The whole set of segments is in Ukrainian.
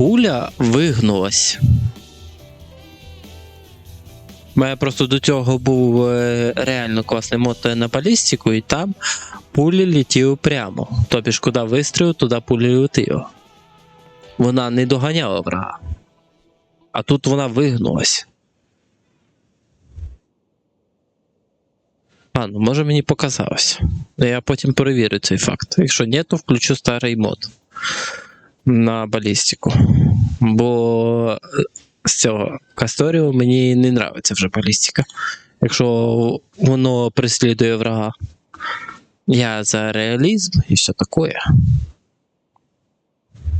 пуля вигнулась. У мене просто до цього був е, реально класний мод на балістику, і там пулі летіли прямо. Тобі ж куди вистрілив, туди пулі летіли. Вона не доганяла врага. А тут вона вигнулась. А, ну може мені показалось. Ну, Я потім перевірю цей факт. Якщо ні, то включу старий мод на балістику. Бо е, з цього Касторіо мені не нравиться вже балістика. Якщо воно преслідує врага. Я за реалізм і все таке.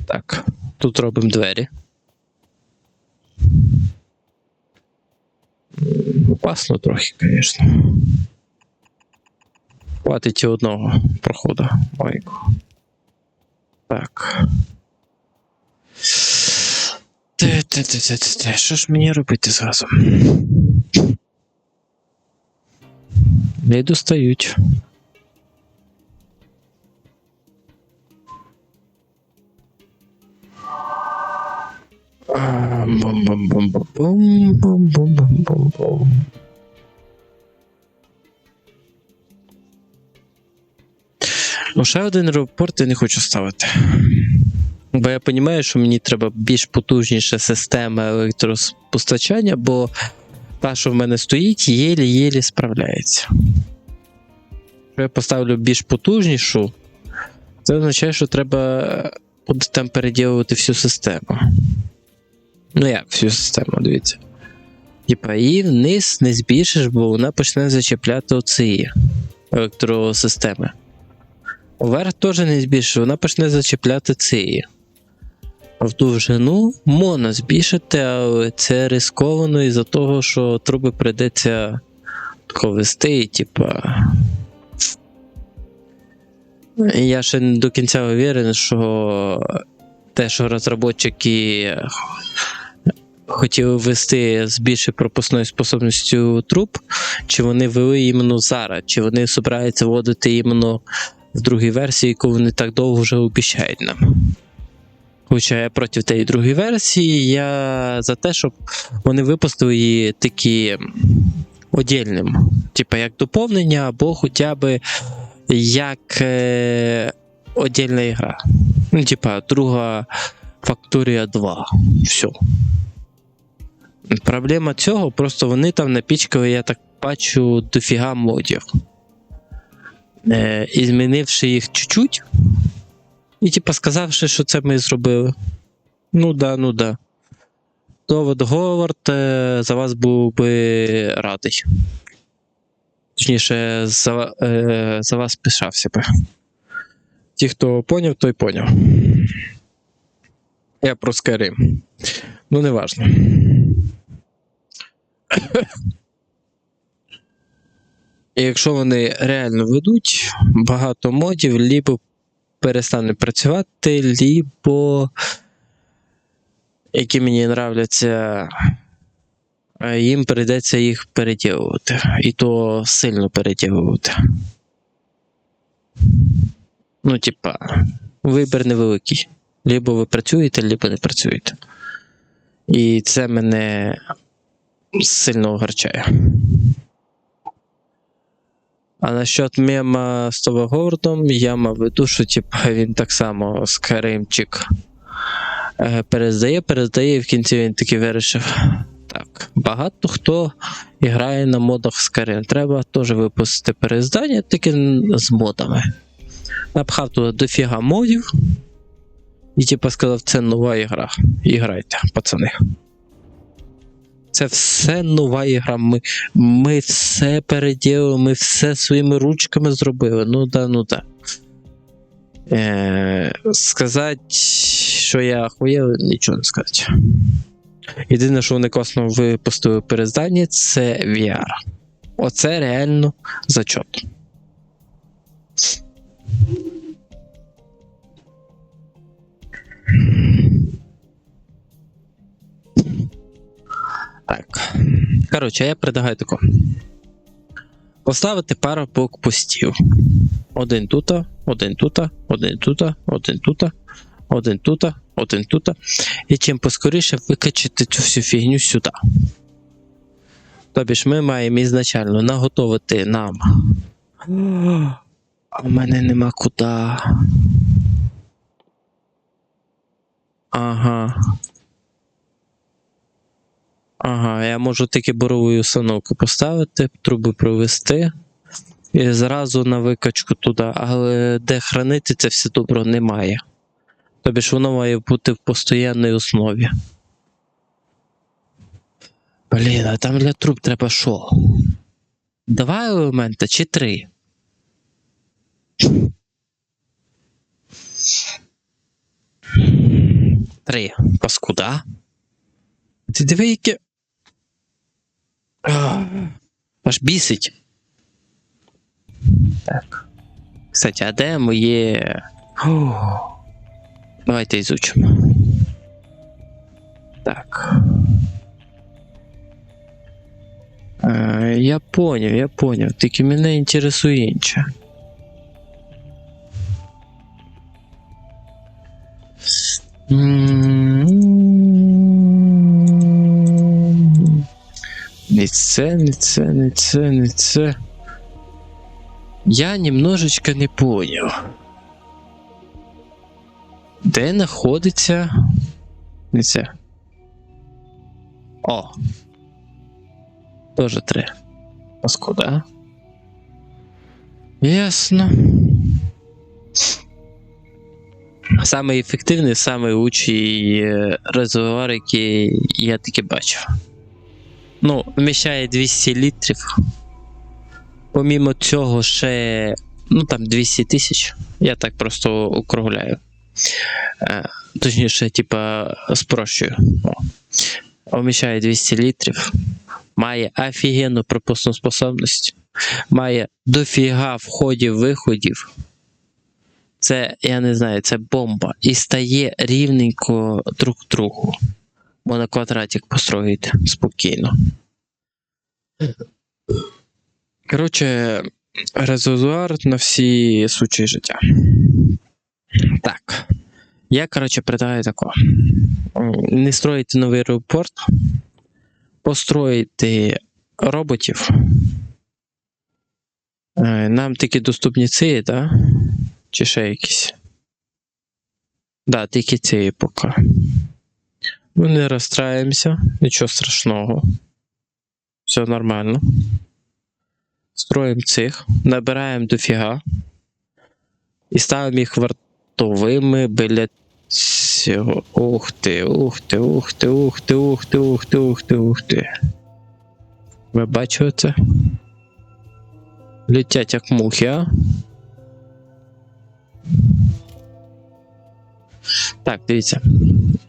Так, тут робимо двері. Опасно трохи, звісно. Хватить одного проходу майку. Так. Те, те, те, те, те. Що ж мені робити зразу? Не достають. Бум-бум-бум-бум-бум-бум-бум-бум-бум. Ну, ще один аеропорт я не хочу ставити. Бо я розумію, що мені треба більш потужніша система електропостачання, бо та, що в мене стоїть, єлі-єлі справляється. Якщо я поставлю більш потужнішу, це означає, що треба буде там переділувати всю систему. Ну як всю систему, дивіться. Типа, її вниз не збільшиш, бо вона почне зачепляти оці електросистеми. Вверх теж не збільшиш, вона почне зачепляти ці. В довжину можна збільшити, але це рисковано із-за того, що труби прийдеться тако вести, і, типа. Я ще не до кінця уверен, що те, що розробники хотіли ввести з більшою пропускною способністю труб, чи вони вели іменно зараз, чи вони збираються вводити іменно в другій версії, яку вони так довго вже обіцяють нам. Хоча я проти тієї другої версії, я за те, щоб вони випустили її такі одільним, типа як доповнення, або хоча б як е, отдільна ігра. Ну, типа, друга Факторія 2. Все. Проблема цього, просто вони там напічкали, я так бачу, дофіга модів. Е, і змінивши їх чуть-чуть, і типа сказавши, що це ми зробили. Ну да, ну да. Довод Говард е, за вас був би радий. Точніше, за, е, за вас пишався би. Ті, хто поняв, той поняв. Я про Skyrim. Ну, не важно. І якщо вони реально ведуть, багато модів лібо перестане працювати, лібо які мені нравляться, їм прийдеться їх переділувати. І то сильно переділувати. Ну, типа, вибір невеликий. Либо ви працюєте, либо не працюєте. І це мене сильно огорчає. А насчет мема з того Гордом, я мав виду, що типа, він так само скаримчик е, перездає, перездає, і в кінці він таки вирішив. Так, багато хто грає на модах Skyrim. Треба теж випустити перездання, тільки з модами. Напхав туди дофіга модів. І типа сказав, це нова ігра. І грайте, пацани. Це все нова ігра. Ми, ми все переділили, ми все своїми ручками зробили. Ну да, ну да. Е, сказати, що я охуєв, нічого не сказати. Єдине, що вони класно випустили перездання, це VR. Оце реально зачот. Так. Коротше, я предлагаю тако. Поставити пару блокпостів. Один тут, один тут, один тут, один тут, один тут, один тут. І чим поскоріше викачати цю всю фігню сюди. Тобі ж ми маємо ізначально наготовити нам. А в мене нема куди. Ага. Ага, я можу тільки борову установку поставити, труби провести і зразу на викачку туди, але де хранити це все добро немає. Тобі ж воно має бути в постійній основі. Блін, а там для труб треба що? Два елемента чи три? Три. Паскуда. Ти диви, яке. Аж бісить. Так. Кстати, а де моє. О, Давайте ізучимо. Так. Е, я поняв, я поняв. Тільки мене інтересує інше. М. Не це, не це, не це, не це. Я немножечко не поняв. Де знаходиться. Не це. О. Тоже три. Паскуда. Ясно. Самий ефективний, самий учий е, резервуар, який я таки бачив. Ну, вміщає 200 літрів. Помімо цього, ще. Ну там 200 тисяч. Я так просто округляю. Е, точніше, типа, спрощую. Вміщає 200 літрів. Має офігенну пропускну способність. Має дофіга входів-виходів. Це, я не знаю, це бомба. І стає рівненько друг другу. Можна квадратик построїти спокійно. Коротше, резервуар на всі случаї життя. Так. Я, коротше, предлагаю тако. Не строїти новий аеропорт, построїти роботів. Е, Нам тільки доступні ці, да? Чи ще якісь? Да, тільки ці поки. Ну, не розстраємося, нічого страшного. Все нормально. Строїмо цих, набираємо дофіга і ставимо їх вартовими біля цього. Ух ти, ух ти, ух ти, ух ти, ух ти, ух ти, ух ти, ух ти. Ви бачили це? Летять як мухи, а? Так, дивіться.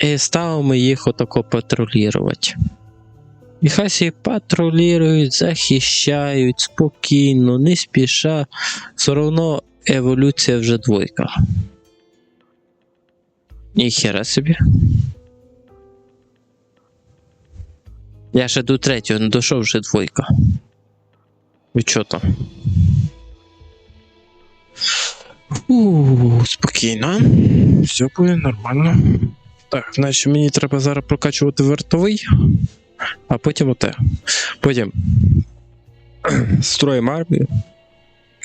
І ставимо їх отако патрулювати. І хай всі патрулюють, захищають спокійно, не спіша. Все одно еволюція вже двойка. Ніхера собі. Я ще до третього не дійшов вже двойка. Ви чо там? У, спокійно. Все буде нормально. Так, значить мені треба зараз прокачувати вартовий, а потім оте. Потім строїмо армію,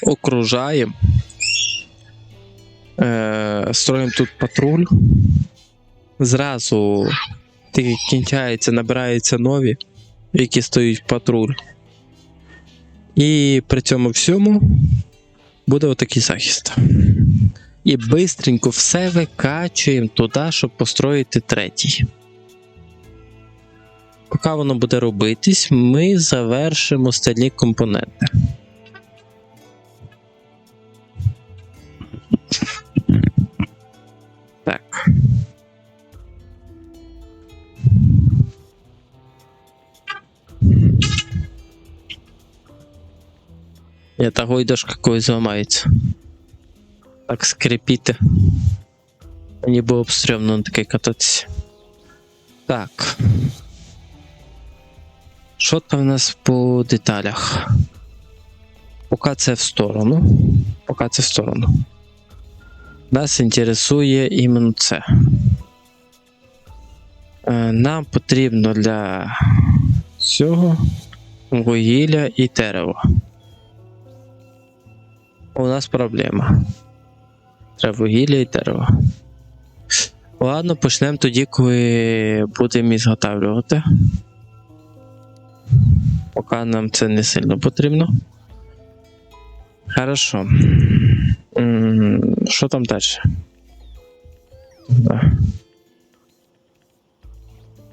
окружаємо, е, строїмо тут патруль. Зразу тільки кінчається, набираються нові, які стоять в патруль. І при цьому всьому буде отакий захист. І бистренько все викачуємо туди, щоб построїти третій. Поки воно буде робитись, ми завершимо стальні компоненти. Так. Я та гойдошка какой зламається. Так скрипіти. Мені було б стрьомно на таке кататися. Так. Що там в нас по деталях? Поки це в сторону. Поки це в сторону. Нас інтересує іменно це. Е, Нам потрібно для цього вугілля і дерево. У нас проблема. Треба вугілля і дерево. Ладно, почнемо тоді, коли будемо ізготавлювати. Поки нам це не сильно потрібно. Хорошо. Що там далі? Да.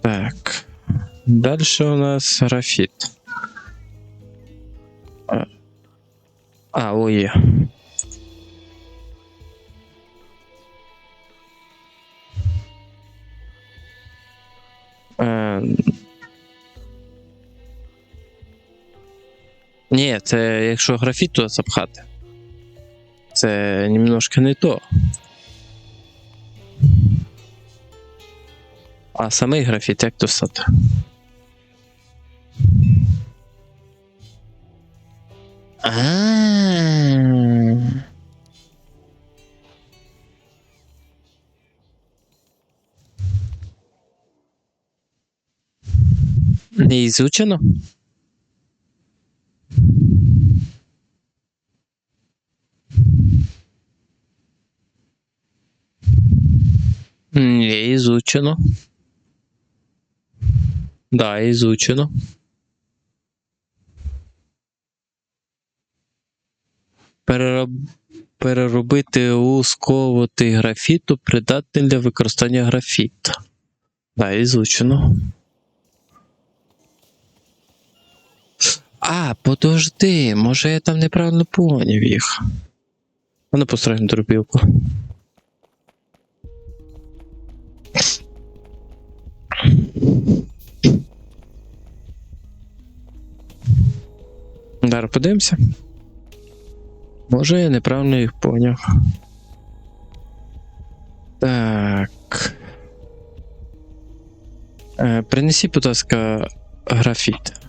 Так. Далі у нас графіт. А о, є. Е, Ні, це якщо графіт туди запхати. Це немножко не то. А самий графіт як достати? А. Не ізучено? Не изучено. Да, изучено. Перероб... Переробити у сковувати графіту придатний для використання графіта. Да, изучено. А, подожди, може я там неправильно поняв їх. А ну построїмо дробілку. Зараз подивимося. Може, я неправильно їх поняв. Так. Е, принесіть, будь ласка, графіт.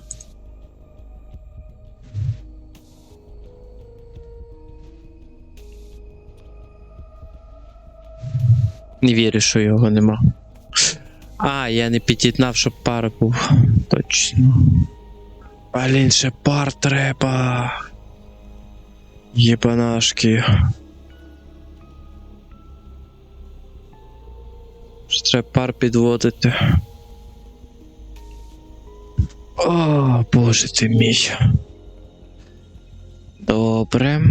Не вірю, що його нема. А, я не під'єднав, щоб пар був. Точно. Блін, ще пар треба. Єбанашки. Треба пар підводити. О, боже ти мій. Добре.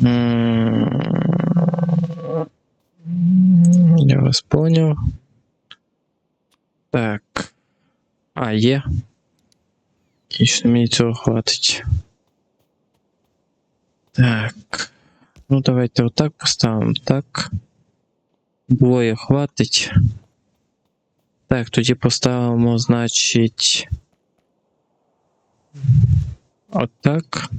Я вас понял. Так. А, є. Отлично, мені цього хватить. Так. Ну, давайте отак поставимо. Так. Двоє хватить. Так, тоді поставимо, значить. Отак.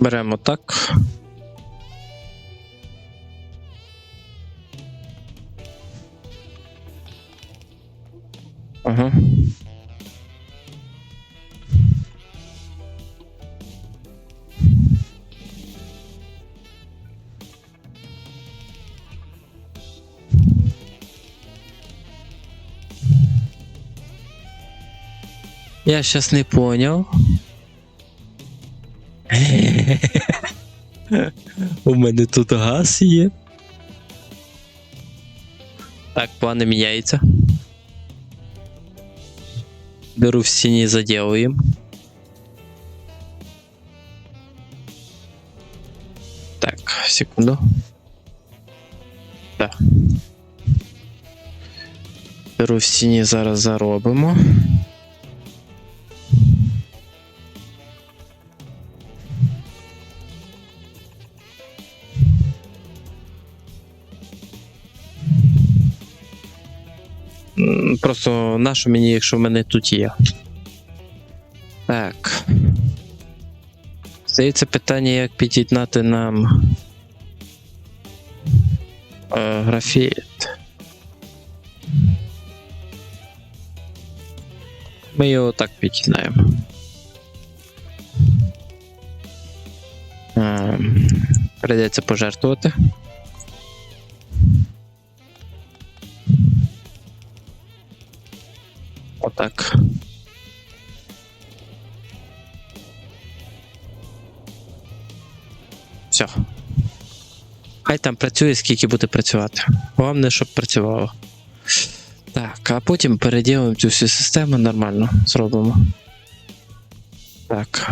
Беремо так. Я сейчас не понял. У мене тут газ є. Так, плани міняються. Беру в стіні заділуємо. Так, секунду. Так. Беру в стіні зараз заробимо. Просто нащо мені, якщо в мене тут є. Так. Здається, питання, як під'єднати нам е, графіт. Ми його так під'єднаємо. Ем, Прийдеться пожертвувати. Там працює, скільки буде працювати. Головне, щоб працювало. Так, а потім переділимо цю всю систему нормально зробимо. Так.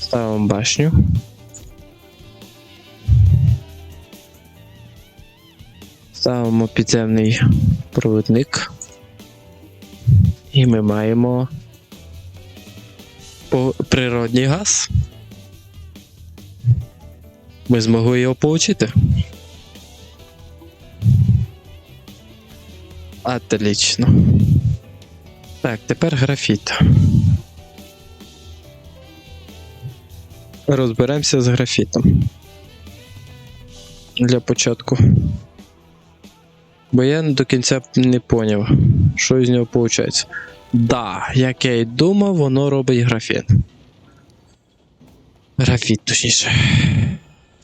Ставимо башню. Ставимо підземний провідник. І ми маємо природній газ. Ми змогли його отримати. Отлично. Так, тепер графіт. Розберемося з графітом. Для початку. Бо я до кінця не поняв, що з нього виходить. Да, як я і думав, воно робить графіт. Графіт, точніше.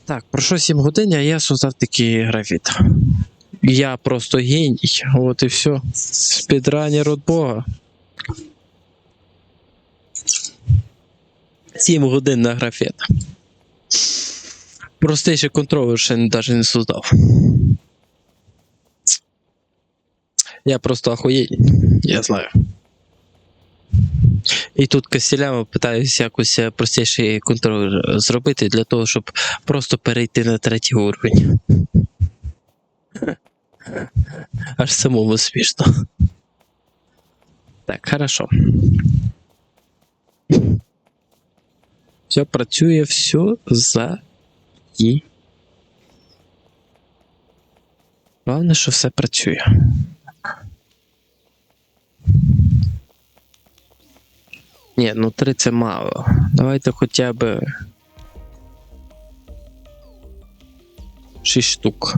Так, пройшло 7 годин, а я создав такий графіт. Я просто геній. От і все. Спідранер от Бога. 7 годин на графіт. Простейший контролер ще навіть не создав. Я просто охуєнь, я знаю. І тут костілями питаюся якось е, простіший контролер зробити для того, щоб просто перейти на третій уровень. Аж самому смішно. Так, хорошо. Все працює, все за і. Головне, що все працює. Ні, ну три це мало. Давайте хоча б. 6 штук.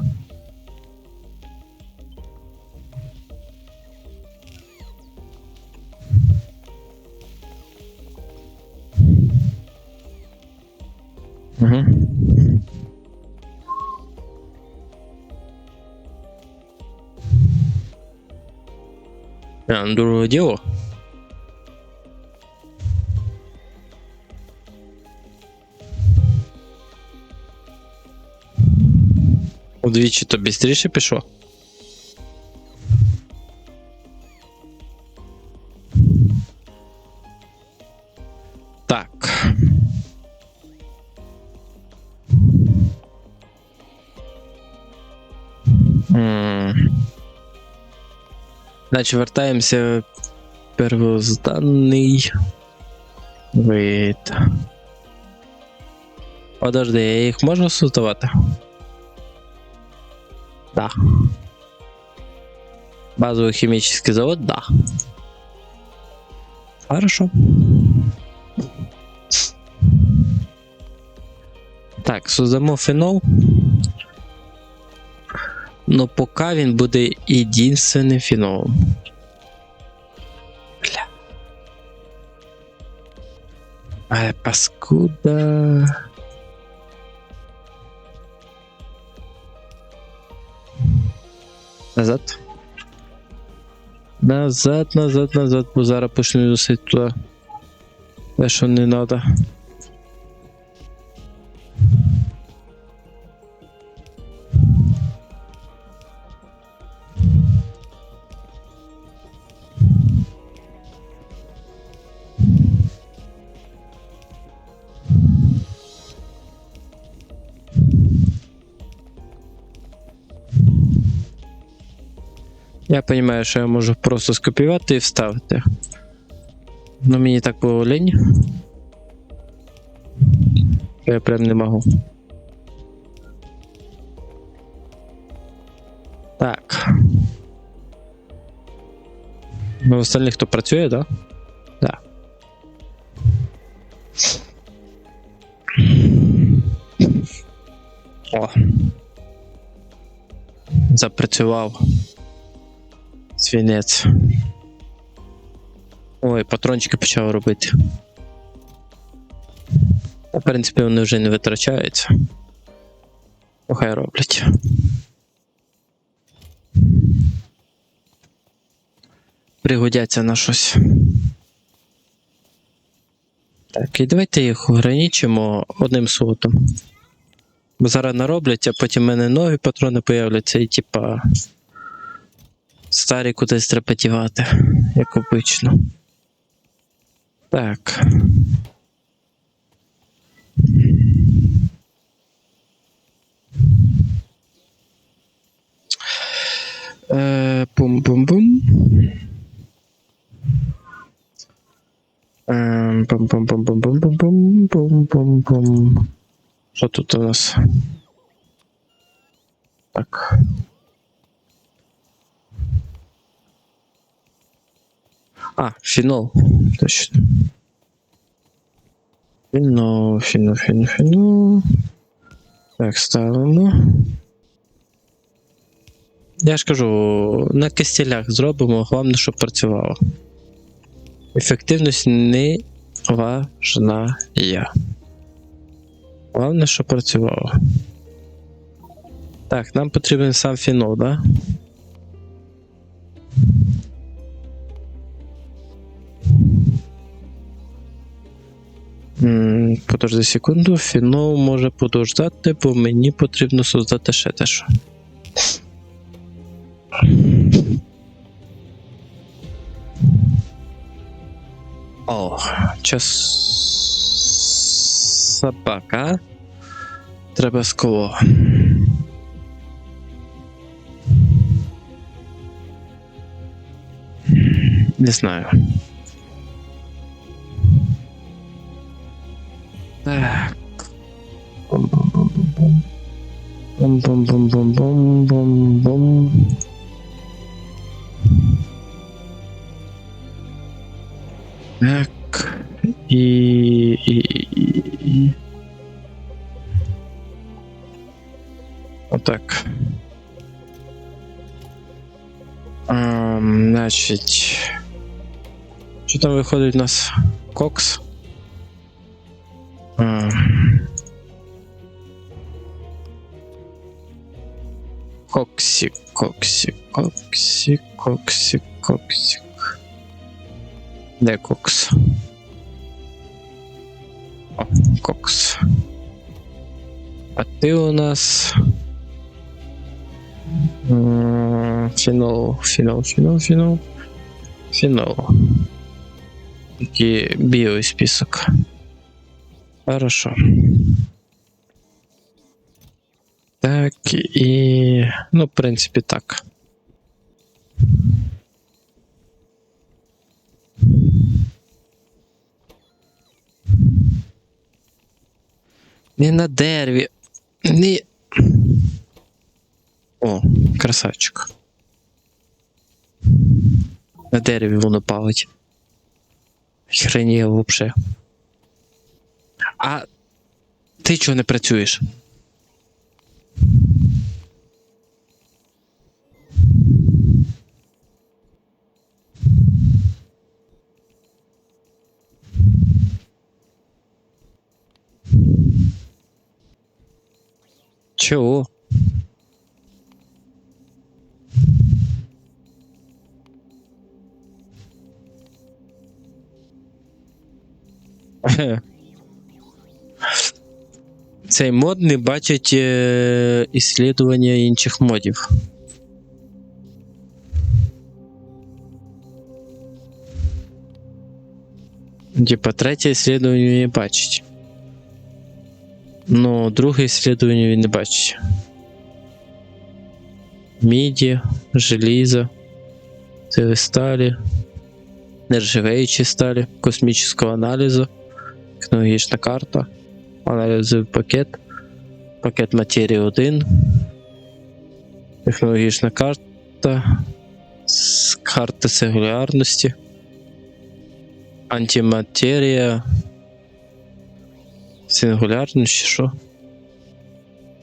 Угу. А, ну, другое дело. То бістріше пішло. Так. Значить, вертаємося в первозданний вид. Подожди, я їх можу сутувати? Да. Базовый химический завод, да. Хорошо. Так, создамо фенол. Но поки він буде єдинственним фенолом. Бля. Але паскуда. Назад. Назад, назад, назад, бозара почне да се тоа. Вешо не нада. Я розумію, що я можу просто скопіювати і вставити. Ну мені так було лінь. Я прям не можу. Так. Ну, остальних хто працює, так? Да? Так. Да. О. Запрацював. Свінець. Ой, патрончики почав робити. В принципі, вони вже не витрачаються. Ну, роблять. Пригодяться на щось. Так, і давайте їх ограничимо одним сотом. Бо зараз нароблять, а потім в мене нові патрони появляться і типа. Старі кудись треба як обично. Так. Е, Пум-пум-пум. Ем, Пум-пум-пум-пум-пум-пум-пум-пум. Що тут у нас? Так. А, фінол. Точно. Фінол, фінол, фінол, фінол. Так, ставимо. Я ж кажу, на кистілях зробимо, головне, щоб працювало. Ефективність не важна я. Головне, щоб працювало. Так, нам потрібен сам фінол, да? Подожди секунду, фінол може подождати, бо мені потрібно создати ще дещо. О, час собака. Треба скло. Не знаю. Так. Бум-бум-бум-бум-бум-бум-бум. Так. І. і, і, і. Отак. Значить. Що там виходить у нас? Кокс? Ем. Коксик, коксик, коксик, коксик, коксик. Де кокс? О, кокс. А ти у нас. м, Фінол, фінол, фінол, фінол. Фінол. Такий білий список. Хорошо. Так, і. Ну, в принципі, так. Не на дереві. Не. О, красавчик. На дереві воно палить. Хреніє вообще. А ти чого не працюєш? Чого? Цей мод не бачить е, іслідування інших модів. Типа третє іслідування не бачить. Ну, друге іслідування він не бачить. Міді, желізо, це сталі, нержавеючі сталі, космічного аналізу, технологічна карта, аналізовий пакет, пакет матерії 1, технологічна карта, карти сингулярності. Антиматерія. Сингулярність, що?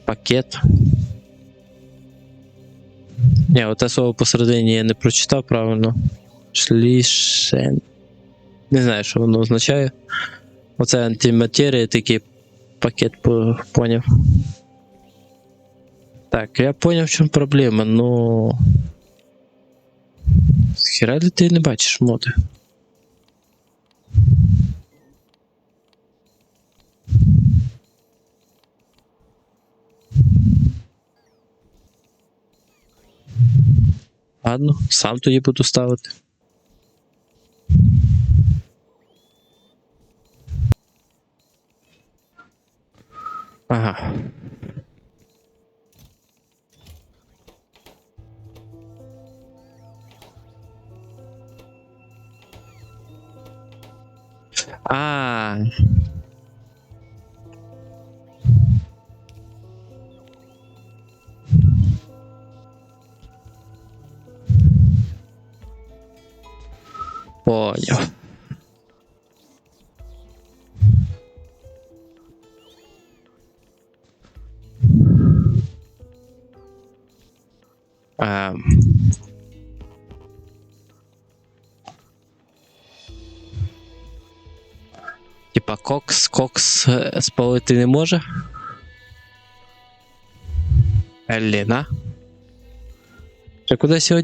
Пакет. Ні, оте слово посередині я не прочитав правильно. Шлішен. Не знаю, що воно означає. Оце антиматерія, такий пакет по- поняв. Так, я поняв, в чому проблема, ну. Хіра ли ти не бачиш моди? Ладно, сам тоді буду ставити. Ага. А. Понял. Ем. Кокс, е, спалити не може. Еліна. Чи кудись його?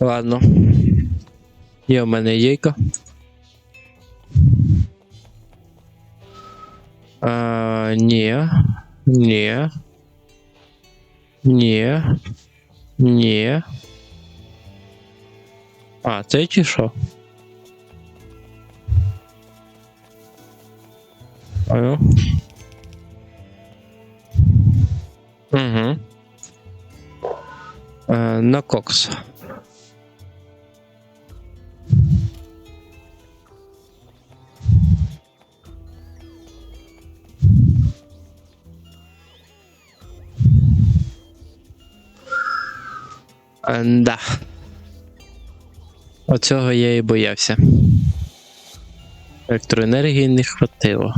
Ладно. Є у мене яйка. А, ні. Ні. Ні. Ні. А, це чи що? Понял. Угу. Е, на кокс. Е, Да. Оцього я і боявся. Електроенергії не хватило.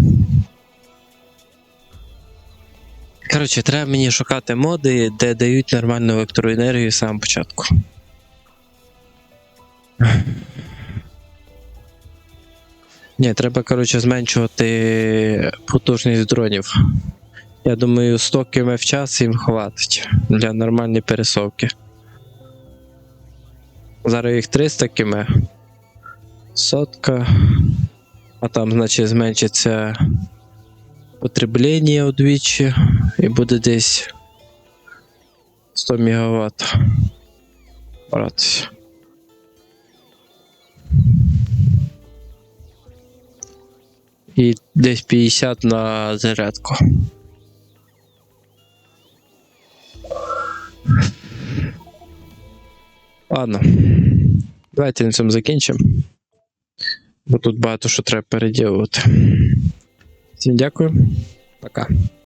Коротше, треба мені шукати моди, де дають нормальну електроенергію з самого початку. Ні, треба, коротше, зменшувати потужність дронів. Я думаю, 100 км в час їм хватить для нормальної пересовки. Зараз їх 300 км. Сотка. А там, значить, зменшиться потреблення удвічі і буде десь 100 МВт. Братися. І десь 50 на зарядку. Ладно. Давайте на цьому закінчимо. Бо тут багато що треба переділувати. Всім дякую. Пока.